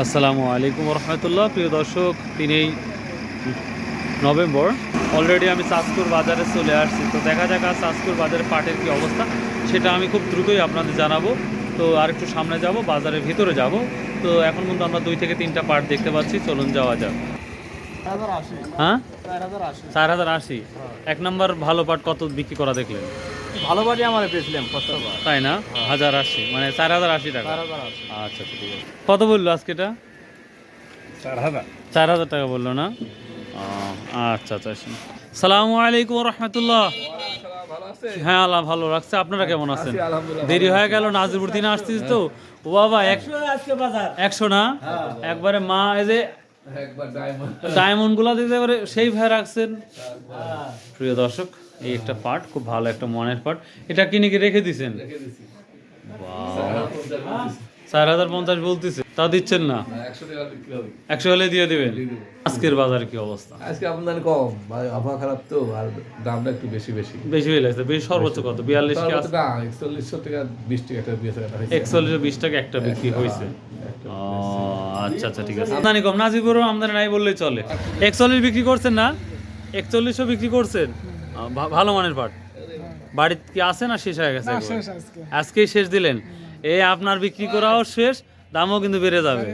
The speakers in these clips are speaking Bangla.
আসসালামু আলাইকুম রহমতুল্লাহ প্রিয় দর্শক তিনই নভেম্বর। অলরেডি আমি চাঁদপুর বাজারে চলে আসছি। তো দেখা যাক আজ চাঁদপুর বাজারের পাটের কি অবস্থা। সেটা আমি খুব দ্রুতই আপনাদের জানাব। তো আর একটু সামনে যাব বাজারের ভিতরে যাব। তো এখন কিন্তু আমরা দুই থেকে তিনটা পাট দেখতে পাচ্ছি। চলুন যাওয়া যাক। হ্যাঁ? চার হাজার আশি। এক নম্বর ভালো পাট কত বিক্রি করা দেখলেন? ভালো বাড়ি আমার পেয়েছিলাম প্রথমবার তাই না? হাজার আশি মানে চার হাজার আশি টাকা। আচ্ছা আচ্ছা ঠিক আছে। কত বলল আজকে এটা চার হাজার। চার হাজার টাকা বলল না? ও, আচ্ছা আচ্ছা আচ্ছা। সালামু আলাইকুম রহমতুল্লাহ। হ্যাঁ আল্লাহ ভালো রাখছে। আপনারা কেমন আছেন? দেরি হয়ে গেল নাজিরপুর দিনে আসছিস তো। ও বাবা এক একশো না? একবারে মা এই যে ডায়মন্ড ডায়মন্ডগুলা দিতে পারে সেই ভাই রাখছেন। প্রিয় দর্শক এই একটা পার্ট খুব ভালো একটা মনের পার্ট এটা কিনে কি রেখে দিছেন? চার হাজার পঞ্চাশ বলতেছে। তা দিচ্ছেন না? একশো হলে দিয়ে দিবেন? আজকের বাজার কি অবস্থা? আজকে আমদানি কম আবহাওয়া খারাপ তো আর দামটা একটু বেশি বেশি। বেশি হয়ে লাগছে বেশি সর্বোচ্চ কত? বিয়াল্লিশ একচল্লিশশো টাকা বিশ টাকা একটা বিশ টাকা একচল্লিশ বিশ টাকা একটা বিক্রি হয়েছে আচ্ছা আচ্ছা ঠিক আছে। আমদানি কম নাজিপুরও আমদানি নাই বললেই চলে। একচল্লিশ বিক্রি করছেন না? একচল্লিশও বিক্রি করছেন? ভালো মানের পাট। বাড়িতে কি আছে না শেষ হয়ে গেছে? আজকেই শেষ দিলেন। এই আপনার বিক্রি করাও শেষ দামও কিন্তু বেড়ে যাবে।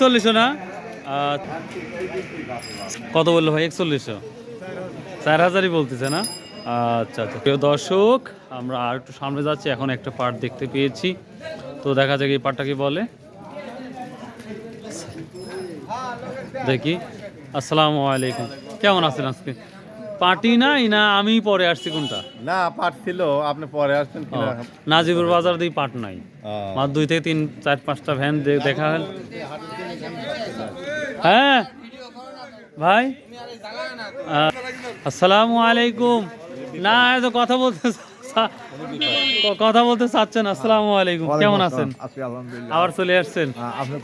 চল্লিশও না? কত বলল ভাই? একচল্লিশশো? চার হাজারই বলতেছে না? আচ্ছা আচ্ছা। প্রিয় দর্শক আমরা আর একটু সামনে যাচ্ছি। এখন একটা পার্ট দেখতে পেয়েছি। তো দেখা যাক এই পার্টটা কি বলে। দেখি। আসসালামু আলাইকুম। কেমন আছেন আজকে? পার্টি নাই না আমি পরে আসছি কোনটা? না পাট ছিল আপনি পরে আসছেন কিনা? নাজিবুর বাজার দিয়ে পাট নাই। মাত্র দুই থেকে তিন চার পাঁচটা ভ্যান দেখা হল হ্যাঁ? ভাই? আসসালামু আলাইকুম। না এত কথা বলতে কথা বলতে চাচ্ছেন আসসালামু আলাইকুম। কেমন আছেন? আবার চলে আসছেন? আপনি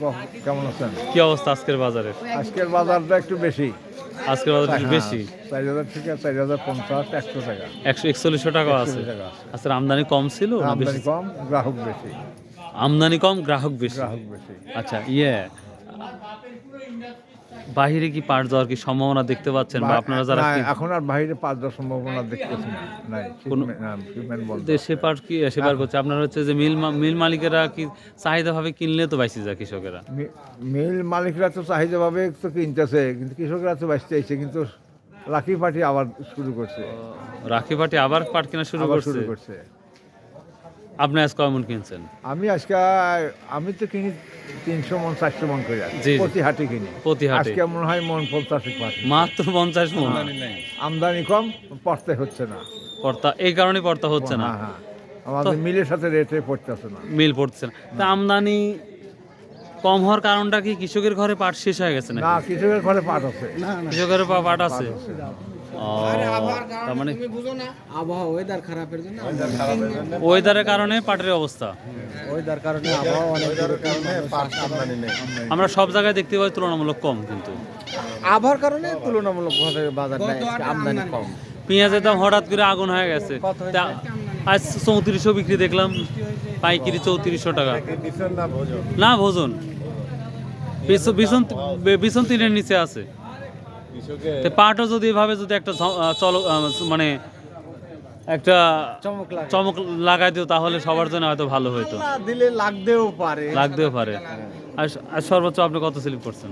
কেমন আছেন? কি অবস্থা আজকের বাজারের? আজকের বাজারটা একটু বেশি। আজকের বাজার একটু বেশি? হ্যাঁ, চার হাজার থেকে চার হাজার পঞ্চাশ একশো টাকা। একশো একচল্লিশশো টাকা আছে। টাকা আছে। আচ্ছা আমদানি কম ছিল বেশি আমদানি কম গ্রাহক বেশি। আমদানি কম গ্রাহক বেশি? গ্রাহক বেশি। আচ্ছা ইয়ে বাহিরে কি পাট যাওয়ার কি সম্ভাবনা দেখতে পাচ্ছেন বা আপনারা যারা এখন আর বাইরে পাঁচ দশ সম্ভাবনা দেখতেছি না। দেশে পাট কি সেবার করছে। আপনার হচ্ছে যে মিল মিল মালিকেরা কি চাহিদা ভাবে কিনলে তো বাইসে যায় কৃষকেরা? মিল মালিকরা তো চাহিদাভাবে তো কিনতেছে কিন্তু কৃষকরা তো বাঁচতে চাইছে কিন্তু রাখি পার্টি আবার শুরু করছে। রাখি পাটি আবার পাট কেনা শুরু করছে? শুরু করছে। আপনি আজ কয়মন কিনছেন? আমি আজকে আমি তো কিনি তিনশো মন চারশো মন করে জি। প্রতি হাটে কিনি। প্রতি হাটে আজকে মনে হয় মন পঞ্চাশ মাত্র পঞ্চাশ মন? আমদানি কম পড়তে হচ্ছে না। পর্তা এই কারণে পর্তা হচ্ছে না? হ্যাঁ হ্যাঁ। আমাদের মিলের সাথে রেটে পড়তেছে না। মিল পড়ছে না। তা আমদানি কম হওয়ার কারণটা কি কৃষকের ঘরে পাট শেষ হয়ে গেছে না কৃষকের ঘরে পাট আছে। কৃষকের পা- পাট আছে। তার মানে আবহাওয়া ওয়েদার খারাপের জন্য ওয়েদারের কারণে পাটের অবস্থা। ওয়েদার কারণে আবহাওয়া অনেক কারণে পাট আমদানি নেই। আমরা সব জায়গায় দেখতে পাই তুলনামূলক কম কিন্তু। আবহাওয়ার কারণে তুলনামূলক ভাবে বাজারটা আমদানি কম। পেঁয়াজের দাম হঠাৎ করে আগুন হয়ে গেছে। আজ চৌত্রিশশো বিক্রি দেখলাম পাইকারি চৌত্রিশশো টাকা। না ভোজন। বিছন বিছন তিনের নিচে আছে। পাটও যদি এভাবে যদি একটা চল মানে একটা চমক চমক লাগাই দিও তাহলে সবার জন্য হয়তো ভালো হতো দিলে লাগতেও পারে। লাগতেও পারে। আর সর্বোচ্চ আপনি কত স্লিপ করছেন?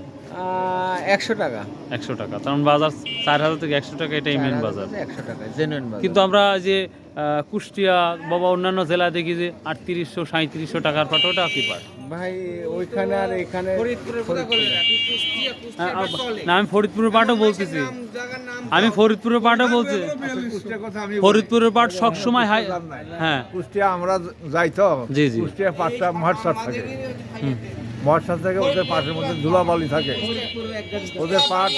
একশো টাকা। একশো টাকা। কারণ বাজার চার হাজার থেকে একশো টাকা এটাই মেন বাজার। একশো টাকা জেনুইন কিন্তু আমরা যে কুষ্টিয়া বাবা অন্যান্য জেলায় দেখি যে আটত্রিশশো সাঁত্রিশশো টাকার পাট ওটা কি পাট? ভাই ওইখানে আর এখানে না আমি ফরিদপুরের পাটও বলতেছি। আমি ফরিদপুরের পাটও বলছি। আমি ফরিদপুরের পাট সবসময় হাই হ্যাঁ। কুষ্টিয়া আমরা যাই তো? জি, জি। কুষ্টিয়া পাটটা মহৎসার থাকে। মহৎসার থেকে ওদের পাটের মধ্যে ধুলাবালি থাকে। ওদের পাট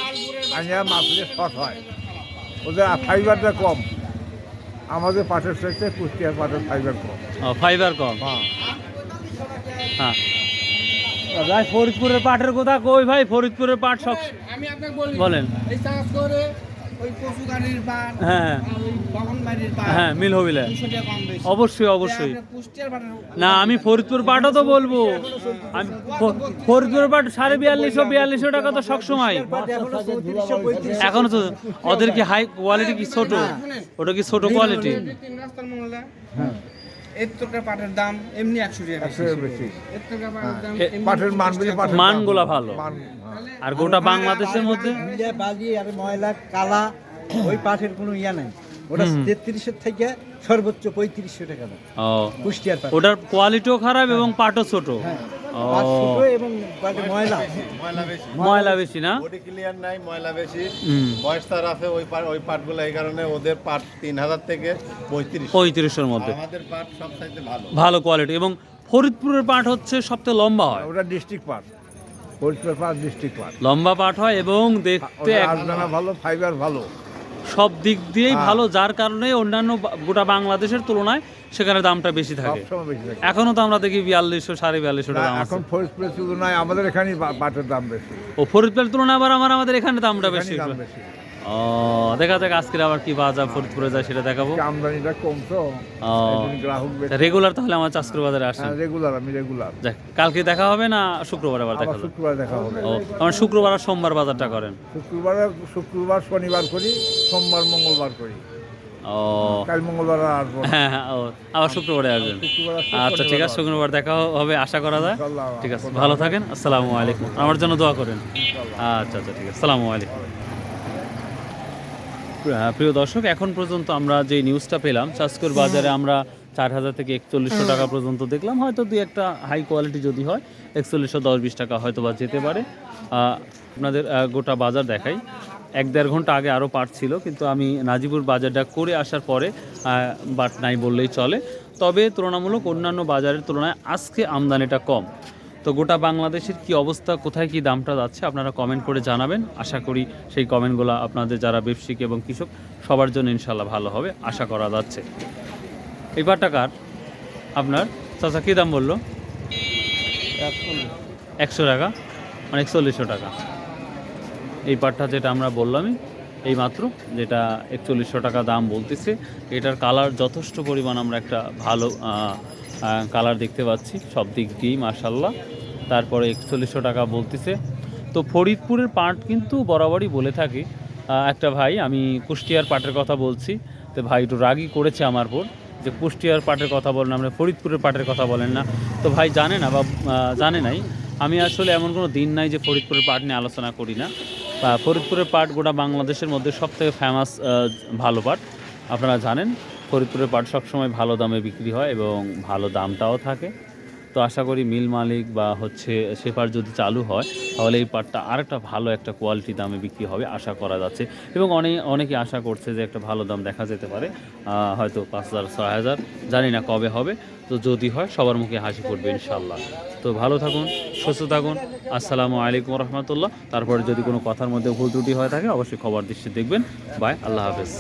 আনিয়া মাছলে শর্ট হয়। ওদের ফাইবারটা কম। আমাদের পাটের সাথে কুষ্টিয়ার পাটের ফাইবার কম। ফাইবার কম। হ্যাঁ। হ্যাঁ। ভাই ফরিদপুরের পাটের কথা কই ভাই? ফরিদপুরের পাট সব আমি আপনাকে বলি বলেন। এই চাষ করে হ্যাঁ হ্যাঁ। মিল হবিলে দুশো টাকা কম বেশি। অবশ্যই অবশ্যই। না আমি ফরিদপুর পাটও তো বলব। আমি ফরিদপুর পাট সাড়ে বিয়াল্লিশশো বিয়াল্লিশশো টাকা তো সবসময় এখনও তো ওদের কি হাই কোয়ালিটি কি ছোট? ওটা কি ছোট কোয়ালিটি তিন পাটের দাম এমনি একশো টাকা বেশি। পাটের পাটের মান বুঝে মানগুলা ভালো। হ্যাঁ। আর গোটা বাংলাদেশের মধ্যে? বালি আর ময়লা কালা ওই পাঠের কোনো ইয়া নাই। ওটা তেত্রিশের থেকে সর্বোচ্চ পঁয়ত্রিশশো টাকা দাম। কুষ্টিয়ার পাট। ওটার কোয়ালিটিও খারাপ এবং পাটও ছোট। ও। পাট ছোট এবং ময়লা। ময়লা বেশি। না? বডি ক্লিয়ার নাই ময়লা বেশি। ময়েস্টার আছে ওই পাট ওই পাটগুলো এই কারণে ওদের পাট তিন হাজার থেকে পঁয়ত্রিশ। পঁয়ত্রিশশোর মধ্যে। আমাদের পাট ভালো। ভালো কোয়ালিটি এবং ফরিদপুরের পাট হচ্ছে সবচেয়ে লম্বা হয়। ওটা district part Harishpur part district part লম্বা পাট হয় এবং দেখতে ভালো ফাইবার ভালো। সব দিক দিয়েই হ্যাঁ। ভালো যার কারণে অন্যান্য গোটা বাংলাদেশের তুলনায় সেখানে দামটা বেশি থাকে। এখনও তো আমরা দেখি বিয়াল্লিশশো সাড়ে বিয়াল্লিশশো টাকা এখন ফরিদপুরের তুলনায় আমাদের এখানে দাম বেশি। ও ফরিদপুরের তুলনায় আবার আমার আমাদের এখানে দামটা বেশি। ও দেখা যাক আজকের আবার কি বাজার ফরিদপুরে যায় সেটা দেখাবো। আমদানিটা কম তো গ্রাহক রেগুলার তাহলে আমার চাষকুর বাজারে আসেন। হ্যাঁ রেগুলার আমি রেগুলার। কালকে দেখা হবে না শুক্রবার আবার দেখা শুক্রবার দেখা হবে। ও আমার শুক্রবার আর সোমবার বাজারটা করেন? শুক্রবার শুক্রবার শনিবার করি সোমবার মঙ্গলবার করি। ও। কাল মঙ্গলবার আসব হ্যাঁ হ্যাঁ ও আবার শুক্রবারে আসবেন। আচ্ছা ঠিক আছে শুক্রবার। দেখা হবে আশা করা যায়। ঠিক আছে ভালো থাকেন আসসালামু আলাইকুম। আমার জন্য দোয়া করেন। আচ্ছা আচ্ছা ঠিক আছে আসসালামু আলাইকুম। প্রিয়- দর্শক এখন পর্যন্ত আমরা যে নিউজটা পেলাম চাষকর বাজারে আমরা চার হাজার থেকে একচল্লিশশো টাকা পর্যন্ত দেখলাম। হয়তো দুই একটা হাই কোয়ালিটি যদি হয় একচল্লিশশো দশ বিশ টাকা হয়তো বা যেতে পারে। আপনাদের গোটা বাজার দেখাই। এক দেড় ঘণ্টা আগে আরও পাট ছিল কিন্তু আমি নাজিপুর বাজারটা করে আসার পরে বাট নাই বললেই চলে। তবে তুলনামূলক অন্যান্য বাজারের তুলনায় আজকে আমদানিটা কম। তো গোটা বাংলাদেশের কি অবস্থা, কোথায় কি দামটা যাচ্ছে আপনারা কমেন্ট করে জানাবেন। আশা করি সেই কমেন্টগুলো আপনাদের যারা ব্যবসায়িক এবং কৃষক, সবার জন্য ইনশাল্লাহ ভালো হবে, আশা করা যাচ্ছে। এই পাটটা কার? আপনার? চাচা, কী দাম বলল? একশো টাকা। মানে একচল্লিশশো টাকা। এই পাটটা যেটা আমরা বললামই, এই মাত্র যেটা একচল্লিশশো টাকা দাম বলতেছে, এটার কালার যথেষ্ট পরিমাণ আমরা একটা ভালো কালার দেখতে পাচ্ছি, সব দিক দিয়েই মার্শাল্লাহ তারপরে একচল্লিশশো টাকা বলতেছে। তো ফরিদপুরের পাট কিন্তু বরাবরই বলে থাকি। একটা ভাই, আমি কুষ্টিয়ার পাটের কথা বলছি, তো ভাই একটু রাগই করেছে আমার পর যে কুষ্টিয়ার পাটের কথা বলেন আমরা ফরিদপুরের পাটের কথা বলেন না। তো ভাই জানে না বা জানে নাই। আমি আসলে এমন কোনো দিন নাই যে ফরিদপুরের পাট নিয়ে আলোচনা করি না। ফরিদপুরের পাট গোটা বাংলাদেশের মধ্যে সব থেকে ফেমাস ভালো পাট। আপনারা জানেন। ফরিদপুরের পাট সবসময় ভালো দামে বিক্রি হয় এবং ভালো দামটাও থাকে। তো আশা করি মিল মালিক বা হচ্ছে সেপার যদি চালু হয়, তাহলে এই পাটটা আর একটা ভালো একটা কোয়ালিটি দামে বিক্রি হবে আশা করা যাচ্ছে। এবং অনেক অনেকে আশা করছে যে একটা ভালো দাম দেখা যেতে পারে হয়তো পাঁচ হাজার, ছয় হাজার, জানি না কবে হবে। তো যদি হয় সবার মুখে হাসি ফুটবে ইনশাল্লাহ তো ভালো থাকুন, সুস্থ থাকুন, আসসালামু আলাইকুম রহমতুল্লাহ। তারপরে যদি কোনো কথার মধ্যে ভুল ত্রুটি হয়ে থাকে, অবশ্যই খবর দৃষ্টি দেখবেন। বাই, আল্লাহ হাফেজ।